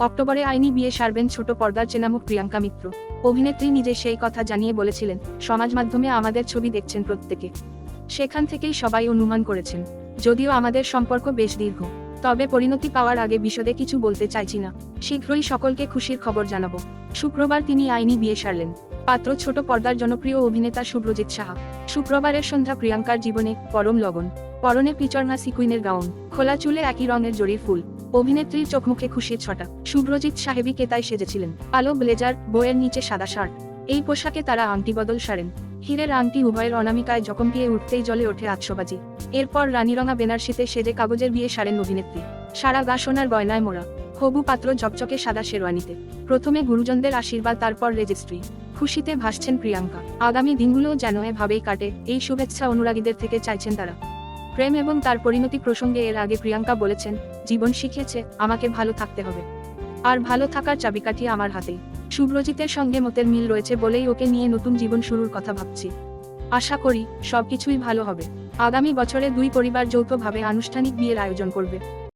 অক্টোবরে আইনি বিয়ে সারবেন ছোট পর্দার চেনামুখ প্রিয়াঙ্কা মিত্র। অভিনেত্রী নিজে সেই কথা জানিয়ে বলেছিলেন, সমাজ মাধ্যমে আমাদের ছবি দেখছেন প্রত্যেকে। সেখান থেকেই সবাই অনুমান করেছেন। যদিও আমাদের সম্পর্ক বেশ দীর্ঘ, তবে পরিণতি পাওয়ার আগে বিশদে কিছু বলতে চাইছি না। শীঘ্রই সকলকে খুশির খবর জানাব। শুক্রবার তিনি আইনি বিয়ে সারলেন। পাত্র ছোট পর্দার জনপ্রিয় অভিনেতা শুভ্রজিৎ সাহা। শুক্রবারের সন্ধ্যা প্রিয়াঙ্কার জীবনে পরম লগন পরনে পিচর্না সিকুইনের গাউন। খোলা চুলে একই রঙের জড়ির ফুল। অভিনেত্রীর চোখমুখে খুশির ছটা। শুভ্রজিৎ সাহেবী কেতায় সেজেছিলেন। আলো ব্লেজার বইয়ের নিচে সাদা শার্ট। এই পোশাকে তারা আংটি বদল সারেন। হীরের আংটি উভয়ের অনামিকায় জখম পেয়ে উঠতেই জলে ওঠে আতশবাজি। এরপর রানীরঙা বেনারসিতে সেজে কাগজের বিয়ে সারেন অভিনেত্রী। সারা গা সোনার গয়নায় মোড়া। হবু পাত্র ঝকঝকে সাদা শেরওয়ানিতে। প্রথমে গুরুজনদের আশীর্বাদ, তারপর রেজিস্ট্রি। খুশিতে ভাসছেন প্রিয়াঙ্কা। আগামী দিনগুলোও যেন এভাবেই কাটে। এই শুভেচ্ছা অনুরাগীদের থেকে চাইছেন তারা। প্রেম এবং তার পরিণতি প্রসঙ্গে এর আগে প্রিয়াঙ্কা বলেছেন, জীবন শিখিয়েছে, আমাকে ভালো থাকতে হবে। আর ভালো থাকার চাবিকাঠি আমার হাতে শুভ্রজিতের সঙ্গে মতের মিল রয়েছে বলেই ওকে নিয়ে নতুন জীবন শুরুর কথা ভাবছি। আশা করি, সবকিছুই ভালো হবে। আগামী বছরে দুই পরিবার যৌথভাবে আনুষ্ঠানিক বিয়ের আয়োজন করবে।